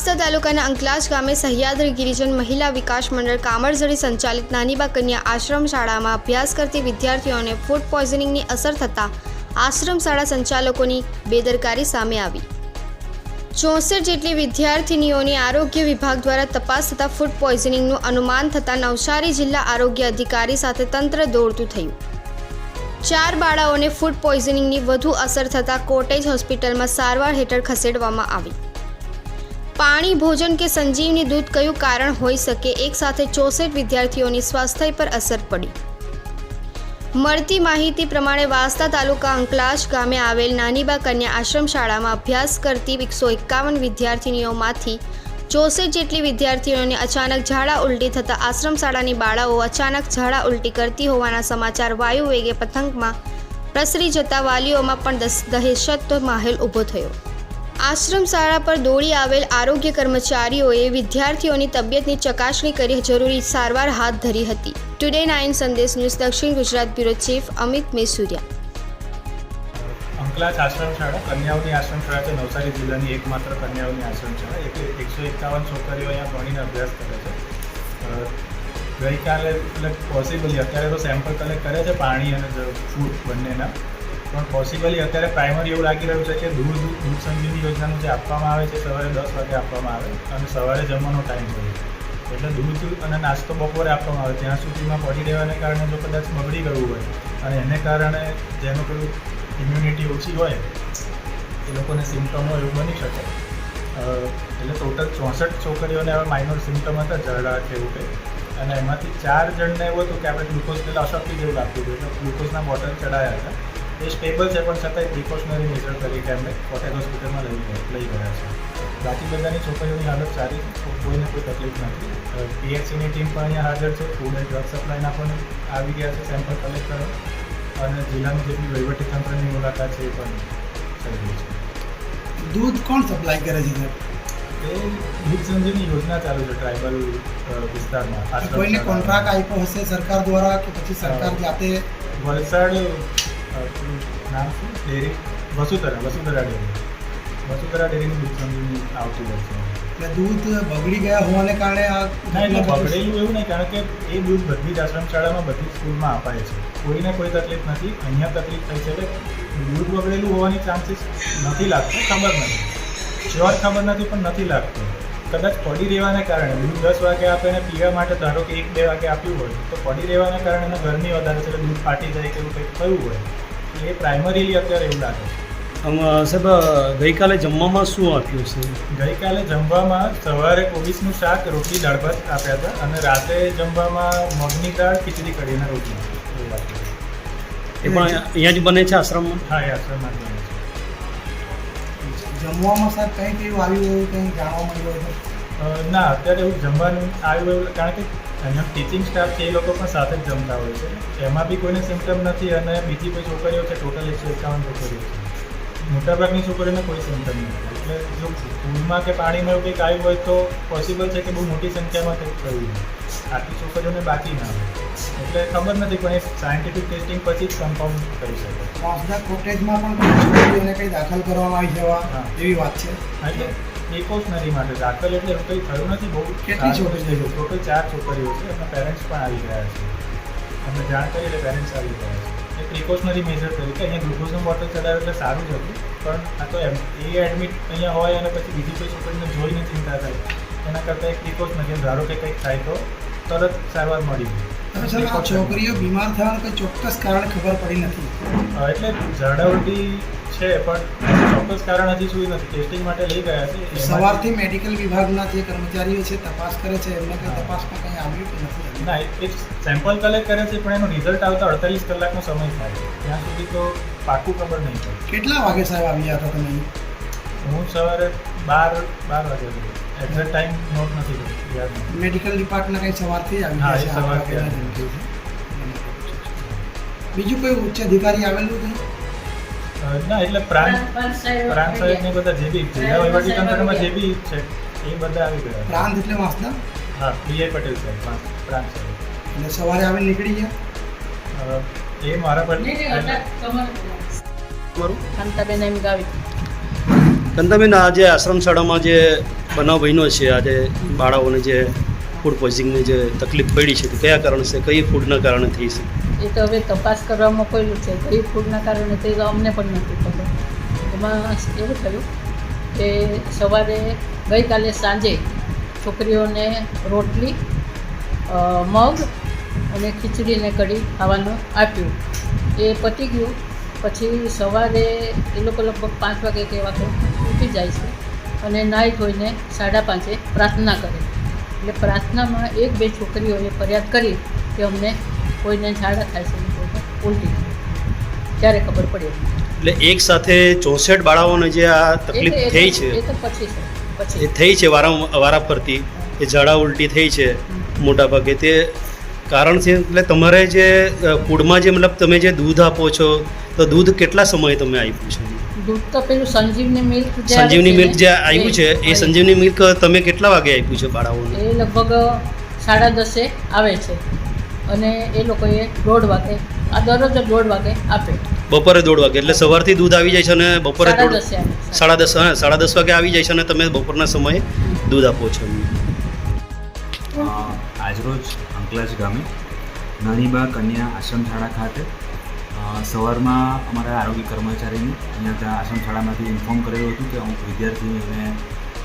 વાંસદા તાલુકાના અંકલાજ ગામે સહ્યાદ્રી ગિરિજન મહિલા વિકાસ મંડળ કામરઝડી સંચાલિત નાનીબા કન્યા આશ્રમ શાળામાં અભ્યાસ કરતી વિદ્યાર્થીઓને ફૂડ પોઈઝનિંગની અસર થતાં આશ્રમ શાળા સંચાલકોની બેદરકારી સામે આવી. ચોસઠ જેટલી વિદ્યાર્થિનીઓની આરોગ્ય વિભાગ દ્વારા તપાસ થતાં ફૂડ પોઈઝનિંગનું અનુમાન થતાં નવસારી જિલ્લા આરોગ્ય અધિકારી સાથે તંત્ર દોડતું થયું. ચાર બાળાઓને ફૂડ પોઈઝનિંગની વધુ અસર થતાં કોટેજ હોસ્પિટલમાં સારવાર હેઠળ ખસેડવામાં આવી. પાણી, ભોજન કે સંજીવની દૂધ કયું કારણ હોઈ શકે? એક સાથે ચોસઠ વિદ્યાર્થીઓની સ્વાસ્થ્ય પર અસર પડી. મળતી માહિતી પ્રમાણે વાંસદા તાલુકા અંકલાશ ગામે આવેલ નાનીબા કન્યા આશ્રમ શાળામાં અભ્યાસ કરતી એકસો એકાવન વિદ્યાર્થીનીઓમાંથી ચોસઠ જેટલી વિદ્યાર્થીઓને અચાનક ઝાડા ઉલટી થતાં આશ્રમ શાળાની બાળાઓ અચાનક ઝાડા ઉલટી કરતી હોવાના સમાચાર વાયુ વેગે પતંગમાં પ્રસરી જતા વાલીઓમાં પણ દહેશતનો માહોલ ઊભો થયો. આશ્રમ શાળા પર દોડી આવેલ આરોગ્ય કર્મચારીઓએ વિદ્યાર્થીઓની તબિયતની ચકાસણી કરી જરૂરી સારવાર હાથ ધરી હતી. ટુડે નાઇન સંદેશ ન્યૂઝ દક્ષિણ ગુજરાત બ્યુરો ચીફ અમિત મેસુરિયા. અંકલાજ આશ્રમ શાળા, કન્યાઓની આશ્રમ શાળા છે નવસારી જિલ્લાની એકમાત્ર કન્યાઓની આશ્રમ શાળા. એક એકસો એકાવન છોકરીઓ અહીંયા ભણીને અભ્યાસ કરે છે. ગઈકાલે એટલે પોસિબલી અત્યારે તો સેમ્પલ કલેક્ટ કરે છે, પાણી અને ફૂડ બંનેના. પણ પોસિબલી અત્યારે પ્રાઇમરી એવું લાગી રહ્યું છે કે દૂધ દૂધ સંજીવની યોજનાનું જે આપવામાં આવે છે, સવારે દસ વાગે આપવામાં આવે અને સવારે જમવાનો ટાઈમ હોય એટલે દૂધ અને નાસ્તો બપોરે આપવામાં આવે ત્યાં સુધીમાં પડી રહેવાને કારણે જો કદાચ બગડી ગયું હોય અને એને કારણે જેનું પેલું ઇમ્યુનિટી ઓછી હોય, એ લોકોને સિમ્ટમો એવું બની શકે. એટલે ટોટલ ચોસઠ છોકરીઓને હવે માઇનોર સિમ્ટમ હતા ઝાડા કે એવું કંઈ. અને એમાંથી ચાર જણને એવું હતું કે આપણે ગ્લુકોઝ પહેલાં અશક્તિ જેવું લાગતું હતું, એટલે ગ્લુકોઝના બોટલ ચડાયા હતા. એ સ્ટેબલ છે પણ છતાં પ્રિકોશનરી મેજર તરીકે એમને કોટેજ હોસ્પિટલમાં લઈ લઈ ગયા છે. બાકી બધાની છોકરીઓની હાલત સારી કોઈને કોઈ તકલીફ નથી. પીએચસીની ટીમ પણ અહીંયા હાજર છે ફૂડ એન્ડ ડ્રગ સપ્લાયના પણ આવી ગયા છે સેમ્પલ કલેક્ટ કરવા. અને જિલ્લાની જેટલી વહીવટી તંત્રની મુલાકાત છે એ પણ થઈ રહી છે. દૂધ કોણ સપ્લાય કરે છે એ દૂધ સંજીવની યોજના ચાલુ છે ટ્રાઇબલ વિસ્તારમાં. કોઈને કોન્ટ્રાક્ટ આપ્યો હશે સરકાર દ્વારા કે પછી સરકાર જાતે વલસાડ નામ શું? ડેરી? વસુધરા વસુધરા ડેરી. વસુધરા ડેરીનું દૂધ સમજી આવતું હોય છે. એટલે દૂધ બગડી ગયા હોવાને કારણે આ ના એટલે બગડેલું એવું નહીં કારણ કે એ દૂધ બધી જ આશ્રમશાળામાં બધી જ સ્કૂલમાં અપાય છે. કોઈને કોઈ તકલીફ નથી અહીંયા તકલીફ થઈ છે. એટલે દૂધ બગડેલું હોવાની ચાન્સીસ નથી લાગતો ખબર નથી. શ્યોર ખબર નથી પણ નથી લાગતું. કદાચ પડી રહેવાને કારણે દૂધ દસ વાગે આપે ને પીવા માટે ધારો કે એક બે વાગે આપ્યું હોય તો પડી રહેવાને કારણે એને ગરમી વધારે છે એટલે દૂધ ફાટી જાય કે એવું કંઈક થયું હોય એ પ્રાઇમરીલી અત્યારે એવું લાગે સાહેબ ગઈકાલે જમવામાં શું આપ્યું છે? ગઈકાલે જમવામાં સવારે કોબીસનું શાક રોટલી દાળ ભાત આપ્યા હતા અને રાતે જમવામાં મગની દાળ ખીચડી કઢીને રોટલી. એ પણ અહીંયા જ બને છે આશ્રમમાં? હા એ આશ્રમમાં જ બને છે. જમવામાં સાહેબ કંઈક એવું આવ્યું એવું કંઈ જાણવા મળ્યું હોય ના, અત્યારે એવું જમવાનું આવ્યું એવું કારણ કે અહીંયા ટીચિંગ સ્ટાફ છે એ લોકો પણ સાથે જ જમતા હોય છે. એમાં બી કોઈને સિમ્ટમ નથી અને બીજી કોઈ છોકરીઓ છે ટોટલ એકસો એકાવન છોકરીઓ છે. મોટાભાગની છોકરીઓને કોઈ સિમ્ટમ નથી. એટલે જો ફૂડમાં કે પાણીમાં એવું કંઈક આવ્યું હોય તો પોસિબલ છે કે બહુ મોટી સંખ્યામાં કંઈક થયું આટલી છોકરીઓને બાકી ના હોય. એટલે ખબર નથી પણ એ સાયન્ટિફિક ટેસ્ટિંગ પછી જ કન્ફર્મ કરી શકે. વાંસદા કોટેજમાં પણ કોઈ કંઈ દાખલ કરવામાં આવી જવા એવી? વાત છે? એટલે પ્રિકોશનરી માટે. દાખલ એટલે એવું કંઈ થયું નથી બહુ કેટલી છોકરીઓ છે? ટોટલ ચાર છોકરીઓ છે એમના પેરેન્ટ્સ પણ આવી ગયા છે. અમને જાણ કરી એટલે પેરેન્ટ્સ આવી ગયા છે. એ પ્રિકોશનરી મેજર તરીકે અહીંયા ગ્લુકોઝનું બોટલ ચડાવ્યું એટલે સારું જ હતું પણ આ તો એમ એ એડમિટ અહીંયા હોય અને પછી બીજી કોઈ છોકરીને જોઈને ચિંતા થાય એના કરતાં એક પ્રિકોશનરી ધારો કે કંઈક થાય તો તરત સારવાર મળી જાય. છોકરીઓ બીમાર થવાનું કોઈ ચોક્કસ કારણ ખબર પડી નથી. એટલે ઝાડા છે પણ ચોક્કસ કારણ હજી સુધી નથી. ટેસ્ટિંગ માટે લઈ ગયા છે. સવારથી મેડિકલ વિભાગના જે કર્મચારીઓ છે તપાસ કરે છે એમને કંઈ તપાસમાં કંઈ આવ્યું કે નથી? ના એક સેમ્પલ કલેક્ટ કરે છે પણ એનું રિઝલ્ટ આવતા અડતાલીસ કલાકનો સમય થાય છે. ત્યાં સુધી તો પાકું ખબર નહીં પડે. કેટલા વાગે સાહેબ આવ્યા હતા તમે? હું સવારે બાર બાર વાગે એક્ઝેક્ટ ટાઈમ નોટ નથી કર્યો, યાદ નથી. મેડિકલ ડિપાર્ટમેન્ટ કંઈ સવારથી આવી હા, એ સવારથી આવી બીજું કોઈ ઉચ્ચ અધિકારી આવેલું અ, ના એટલે પ્રાંત પ્રાંત સાહેબ ને બધા જે બી જિલ્લા વહીવટી તંત્રમાં જે બી છે એ બધા આવી ગયા. પ્રાંત એટલે વાંસદા? હા પીઆઈ પટેલ સાહેબ પ્રાંત પ્રાંત સાહેબ. એટલે સવારે આવીને નીકળી ગયા? એ મારા પર તમારું શાંતાબેન એમ ગાવી. કંતાબેન આજે આશ્રમશાળામાં જે બનાવ બન્યો છે, આજે બાળાઓને જે ફૂડ પોઈઝનિંગની જે તકલીફ પડી છે, તે કયા કારણસે કઈ ફૂડના કારણે થઈ છે? એ તો હવે તપાસ કરવા મોકલેલું છે, કઈ ફૂડના કારણે તે અમને પણ નથી ખબર. એમાં એવું થયું કે સવારે ગઈકાલે સાંજે છોકરીઓને રોટલી મગ અને ખીચડી ને કઢી ખાવાનું આપ્યું. એ પતી ગયું. પછી સવારે એ લોકો લગભગ પાંચ વાગે કે ઉઠી જાય છે અને નાહી ધોઈને સાડા પાંચે પ્રાર્થના કરે. એટલે પ્રાર્થનામાં એક બે છોકરીઓએ ફરિયાદ કરી કે અમને કોઈને ઝાડા થાય છે કોઈને ઉલટી ત્યારે ખબર પડી એટલે એક સાથે ચોસઠ બાળાઓને જે આ તકલીફ થઈ છે એ તો પછી છે એ થઈ છે વારા વારા ફરતી એ ઝાડા ઉલટી થઈ છે મોટા ભાગે. તે કારણ છે એટલે તમારે જે ફૂડમાં જે મતલબ તમે જે દૂધ આપો છો તો દૂધ કેટલા સમયે તમે આપ્યું છે? દૂધ તો પેલું સંજીવની મિલ્ક સંજીવની મિલ્ક જે આવ્યું છે એ સંજીવની મિલ્ક તમે કેટલા વાગે આપ્યું છે બાળાઓને? એ લગભગ સાડા દસે આવે છે. અને એ લોકોએ દોઢ વાગે આ દરરોજ દોઢ વાગે આપે. બપોરે દોઢ વાગે એટલે સવારથી દૂધ આવી જાય છે અને બપોરે સાડા દોઢ દસે સાડા દસ હા સાડા દસ વાગે આવી જાય છે અને તમે બપોરના સમયે દૂધ આપો છો. આજરોજ અંકલાજ ગામે નાનીબા કન્યા આશ્રમ શાળા ખાતે સવારમાં અમારા આરોગ્ય કર્મચારીને અહીંયા ત્યાં આશ્રમ શાળામાંથી ઇન્ફોર્મ કરેલું હતું કે અમુક વિદ્યાર્થીઓને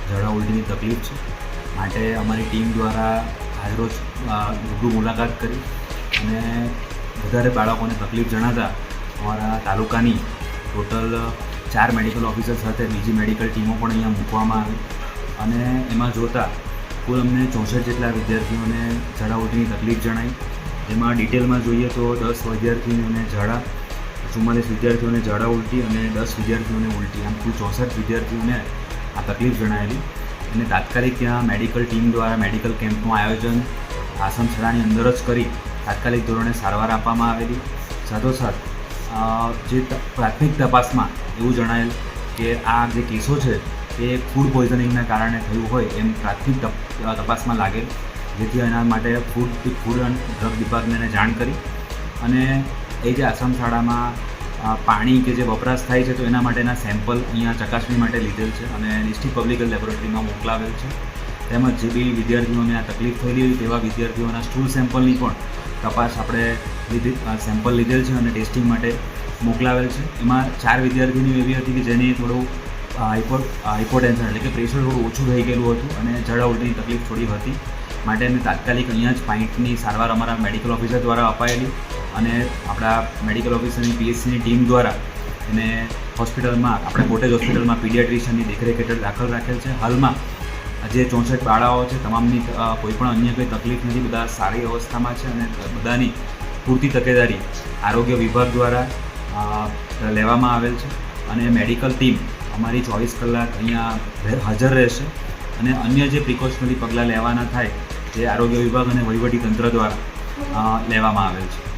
ઝાડા ઉલટીની તકલીફ છે. માટે અમારી ટીમ દ્વારા આજરોજ રૂબરૂ મુલાકાત કરી અને વધારે બાળકોને તકલીફ જણાતા અમારા તાલુકાની ટોટલ ચાર મેડિકલ ઓફિસર સાથે બીજી મેડિકલ ટીમો પણ અહીંયા મૂકવામાં આવી અને એમાં જોતા કુલ અમને ચોસઠ જેટલા વિદ્યાર્થીઓને ઝાડા ઉલટીની તકલીફ જણાઈ. એમાં ડિટેલમાં જોઈએ તો દસ વિદ્યાર્થીઓને ઝાડા, ચુમ્માલીસ વિદ્યાર્થીઓને ઝાડા ઉલટી અને દસ વિદ્યાર્થીઓને ઉલટી, આમ કુલ ચોસઠ વિદ્યાર્થીઓને આ તકલીફ જણાયેલી. અને તાત્કાલિક ત્યાં મેડિકલ ટીમ દ્વારા મેડિકલ કેમ્પનું આયોજન શાળાની અંદર જ કરી તાત્કાલિક ધોરણે સારવાર આપવામાં આવેલી. સાથોસાથ જે પ્રાથમિક તપાસમાં એવું જણાયેલ કે આ જે કેસો છે, એ ફૂડ પોઈઝનિંગના કારણે થયું હોય એમ પ્રાથમિક તપ- તપાસમાં લાગેલ. જેથી એના માટે ફૂડ ફૂડ એન્ડ ડ્રગ ડિપાર્ટમેન્ટને જાણ કરી. અને એ જે આસામ શાળામાં પાણી કે જે વપરાશ થાય છે, તો એના માટેના સેમ્પલ અહીંયા ચકાસણી માટે લીધેલ છે અને ડિસ્ટ્રિક્ટ પબ્લિક હેલ્થ લેબોરેટરીમાં મોકલાવેલ છે. તેમજ જે બી વિદ્યાર્થીઓને આ તકલીફ થયેલી હોય તેવા વિદ્યાર્થીઓના સ્ટૂલ સેમ્પલની પણ તપાસ આપણે લીધી સેમ્પલ લીધેલ છે અને ટેસ્ટિંગ માટે મોકલાવેલ છે. એમાં ચાર વિદ્યાર્થીની એવી હતી કે જેની થોડું હાઇપો હાઇપોટેન્શન એટલે કે પ્રેશર થોડું ઓછું થઈ ગયેલું હતું અને જળ ઉલટીની તકલીફ થોડી હતી. માટે અમે તાત્કાલિક અહીંયા જ પાઇન્ટની સારવાર અમારા મેડિકલ ઓફિસર દ્વારા અપાયેલી અને આપણા મેડિકલ ઓફિસરની પીએચસીની ટીમ દ્વારા એને હોસ્પિટલમાં, આપણે કોટેજ હોસ્પિટલમાં પીડિયાટ્રિશિયનની દેખરેખ હેઠળ દાખલ રાખેલ છે. હાલમાં જે ચોસઠ બાળાઓ છે, તમામની કોઈ પણ અન્ય કોઈ તકલીફ નથી, બધા સારી અવસ્થામાં છે અને બધાની પૂરતી તકેદારી આરોગ્ય વિભાગ દ્વારા લેવામાં આવેલ છે અને મેડિકલ ટીમ અમારી ચોવીસ કલાક અહીંયા હાજર રહેશે અને અન્ય જે પ્રિકોશનરી પગલાં લેવાના થાય તે આરોગ્ય વિભાગ અને વહીવટી તંત્ર દ્વારા લેવામાં આવેલ છે.